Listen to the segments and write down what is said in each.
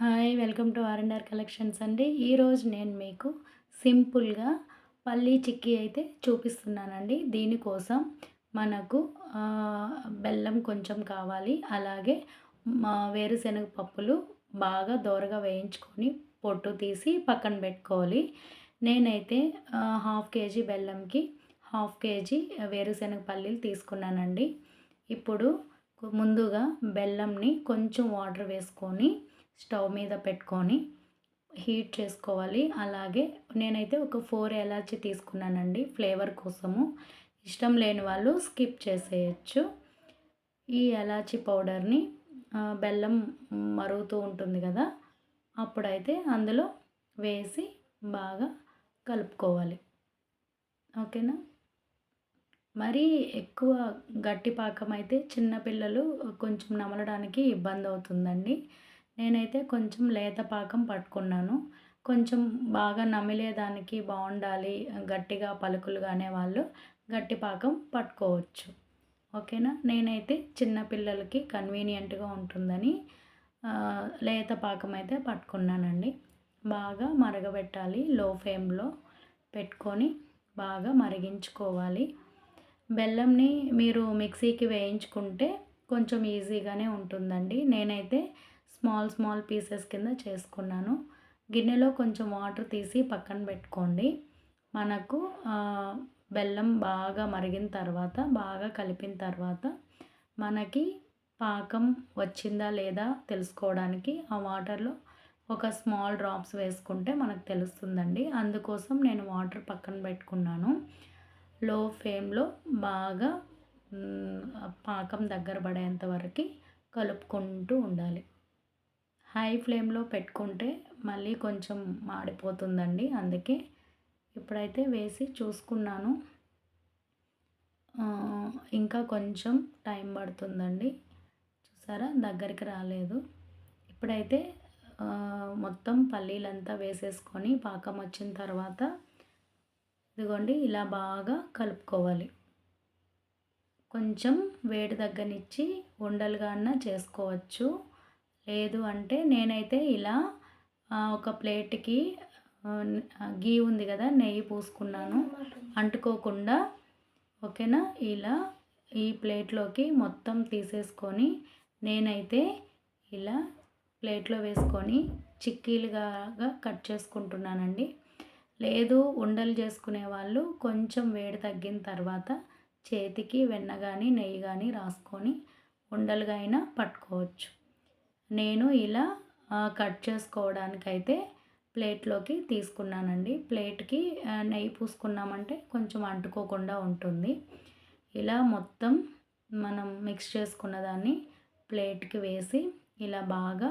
Hi welcome to R and R collections అండి. ఈరోజు నేను మీకు సింపుల్గా పల్లీ చిక్కీ అయితే చూపిస్తున్నానండి. దీనికోసం మనకు బెల్లం కొంచెం కావాలి. అలాగే మా వేరుశనగ పప్పులు బాగా దోరగా వేయించుకొని పొట్టు తీసి పక్కన పెట్టుకోవాలి. నేనైతే హాఫ్ కేజీ బెల్లంకి హాఫ్ కేజీ వేరుశనగ పల్లీలు తీసుకున్నానండి. ఇప్పుడు ముందుగా బెల్లంని కొంచెం వాటర్ వేసుకొని స్టవ్ మీద పెట్టుకొని హీట్ చేసుకోవాలి. అలాగే నేనైతే ఒక ఫోర్ ఎలాచి తీసుకున్నానండి ఫ్లేవర్ కోసము. ఇష్టం లేని వాళ్ళు స్కిప్ చేసేయచ్చు. ఈ ఎలాచి పౌడర్ని బెల్లం మరుగుతూ ఉంటుంది కదా అప్పుడైతే అందులో వేసి బాగా కలుపుకోవాలి. ఓకేనా? మరీ ఎక్కువ గట్టి పాకం అయితే చిన్నపిల్లలు కొంచెం నమలడానికి ఇబ్బంది అవుతుందండి. నేనైతే కొంచెం లేత పాకం పట్టుకున్నాను. కొంచెం బాగా నమిలేదానికి బాగుండాలి గట్టిగా పలుకులు కానీ అనేవాళ్ళు గట్టి పాకం పట్టుకోవచ్చు. ఓకేనా? నేనైతే చిన్నపిల్లలకి కన్వీనియంట్గా ఉంటుందని లేత పాకం అయితే పట్టుకున్నానండి. బాగా మరగబెట్టాలి లో ఫ్లేమ్లో పెట్టుకొని బాగా మరిగించుకోవాలి. బెల్లంని మీరు మిక్సీకి వేయించుకుంటే కొంచెం ఈజీగానే ఉంటుందండి. నేనైతే స్మాల్ స్మాల్ పీసెస్ కింద చేసుకున్నాను. గిన్నెలో కొంచెం వాటర్ తీసి పక్కన పెట్టుకోండి. మనకు బెల్లం బాగా మరిగిన తర్వాత బాగా కలిపిన తర్వాత మనకి పాకం వచ్చిందా లేదా తెలుసుకోవడానికి ఆ వాటర్లో ఒక స్మాల్ డ్రాప్స్ వేసుకుంటే మనకు తెలుస్తుందండి. అందుకోసం నేను వాటర్ పక్కన పెట్టుకున్నాను. లో ఫ్లేమ్లో బాగా పాకం దగ్గర పడేంత వరకు కలుపుకుంటూ ఉండాలి. హై ఫ్లేమ్లో పెట్టుకుంటే మళ్ళీ కొంచెం మాడిపోతుందండి. అందుకే ఇప్పుడైతే వేసి చూసుకున్నాను ఇంకా కొంచెం టైం పడుతుందండి. చూసారా? దగ్గరికి రాలేదు. ఇప్పుడైతే మొత్తం పల్లీలంతా వేసేసుకొని పాకం వచ్చిన తర్వాత ఇదిగోండి ఇలా బాగా కలుపుకోవాలి. కొంచెం వేడి దగ్గరనిచ్చి ఉండలుగా అన్న చేసుకోవచ్చు. లేదు అంటే నేనైతే ఇలా ఒక ప్లేట్కి గీ ఉంది కదా నెయ్యి పూసుకున్నాను. అంటుకోకుండా ఓకేనా? ఇలా ఈ ప్లేట్లోకి మొత్తం తీసేసుకొని నేనైతే ఇలా ప్లేట్లో వేసుకొని చిక్కీలుగా కట్ చేసుకుంటున్నానండి. లేదు ఉండలు చేసుకునే వాళ్ళు కొంచెం వేడి తగ్గిన తర్వాత చేతికి వెన్న కానీ నెయ్యి కానీ రాసుకొని ఉండలుగా అయినా పట్టుకోవచ్చు. నేను ఇలా కట్ చేసుకోవడానికైతే ప్లేట్లోకి తీసుకున్నానండి. ప్లేట్కి నెయ్యి పూసుకున్నామంటే కొంచెం అంటుకోకుండా ఉంటుంది. ఇలా మొత్తం మనం మిక్స్ చేసుకున్న దాన్ని ప్లేట్కి వేసి ఇలా బాగా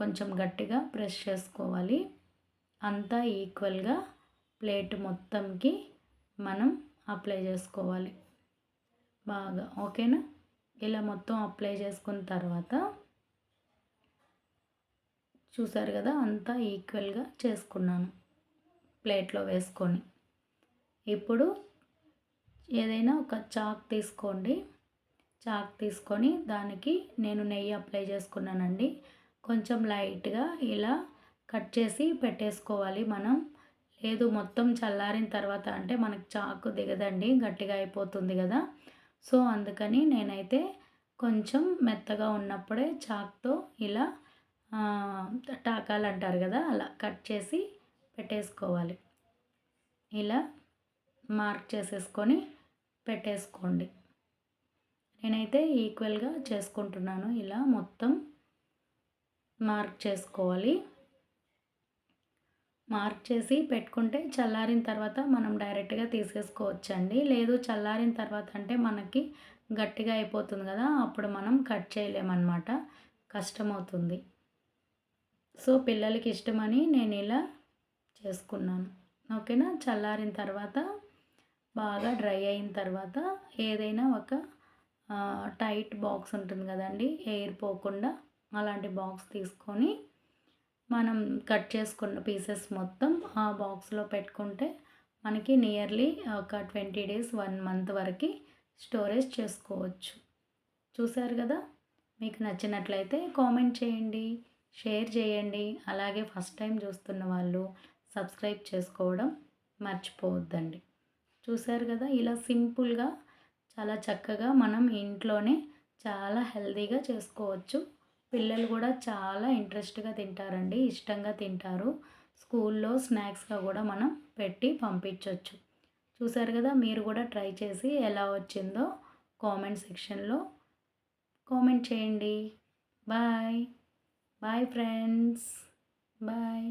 కొంచెం గట్టిగా ప్రెస్ చేసుకోవాలి. అంతా ఈక్వల్గా ప్లేట్ మొత్తంకి మనం అప్లై చేసుకోవాలి. బాగా ఓకేనా? ఇలా మొత్తం అప్లై చేసుకున్న తర్వాత చూసారు కదా అంతా ఈక్వల్గా చేసుకున్నాను ప్లేట్లో వేసుకొని. ఇప్పుడు ఏదైనా ఒక చాక్ తీసుకోండి. చాక్ తీసుకొని దానికి నేను నెయ్యి అప్లై చేసుకున్నానండి. కొంచెం లైట్గా ఇలా కట్ చేసి పెట్టేసుకోవాలి మనం. లేదు మొత్తం చల్లారిన తర్వాత అంటే మనకు చాకు దిగదండి గట్టిగా అయిపోతుంది కదా. సో అందుకని నేనైతే కొంచెం మెత్తగా ఉన్నప్పుడే చాక్తో ఇలా టాకాలు అంటారు కదా అలా కట్ చేసి పెట్టేసుకోవాలి. ఇలా మార్క్ చేసేసుకొని పెట్టేసుకోండి. నేనైతే ఈక్వల్గా చేసుకుంటున్నాను. ఇలా మొత్తం మార్క్ చేసుకోవాలి. మార్క్ చేసి పెట్టుకుంటే చల్లారిన తర్వాత మనం డైరెక్ట్గా తీసేసుకోవచ్చండి. లేదు చల్లారిన తర్వాత అంటే మనకి గట్టిగా అయిపోతుంది కదా అప్పుడు మనం కట్ చేయలేమన్నమాట. కష్టమవుతుంది. సో పిల్లలకి ఇష్టమని నేను ఇలా చేసుకున్నాను. ఓకేనా? చల్లారిన తర్వాత బాగా డ్రై అయిన తర్వాత ఏదైనా ఒక టైట్ బాక్స్ ఉంటుంది కదండి ఎయిర్ పోకుండా అలాంటి బాక్స్ తీసుకొని మనం కట్ చేసుకున్న పీసెస్ మొత్తం ఆ బాక్స్లో పెట్టుకుంటే మనకి నియర్లీ ఒక ట్వంటీ డేస్ వన్ మంత్ వరకు స్టోరేజ్ చేసుకోవచ్చు. చూసారు కదా? మీకు నచ్చినట్లయితే కామెంట్ చేయండి షేర్ చేయండి. అలాగే ఫస్ట్ టైం చూస్తున్న వాళ్ళు సబ్స్క్రైబ్ చేసుకోవడం మర్చిపోవద్దండి. చూసారు కదా? ఇలా సింపుల్గా చాలా చక్కగా మనం ఇంట్లోనే చాలా హెల్తీగా చేసుకోవచ్చు. పిల్లలు కూడా చాలా ఇంట్రెస్ట్గా తింటారండి. ఇష్టంగా తింటారు. స్కూల్లో స్నాక్స్గా కూడా మనం పెట్టి పంపించవచ్చు చూసారు కదా మీరు కూడా ట్రై చేసి ఎలా వచ్చిందో కామెంట్ సెక్షన్లో కామెంట్ చేయండి. బాయ్. Bye friends. బాయ్.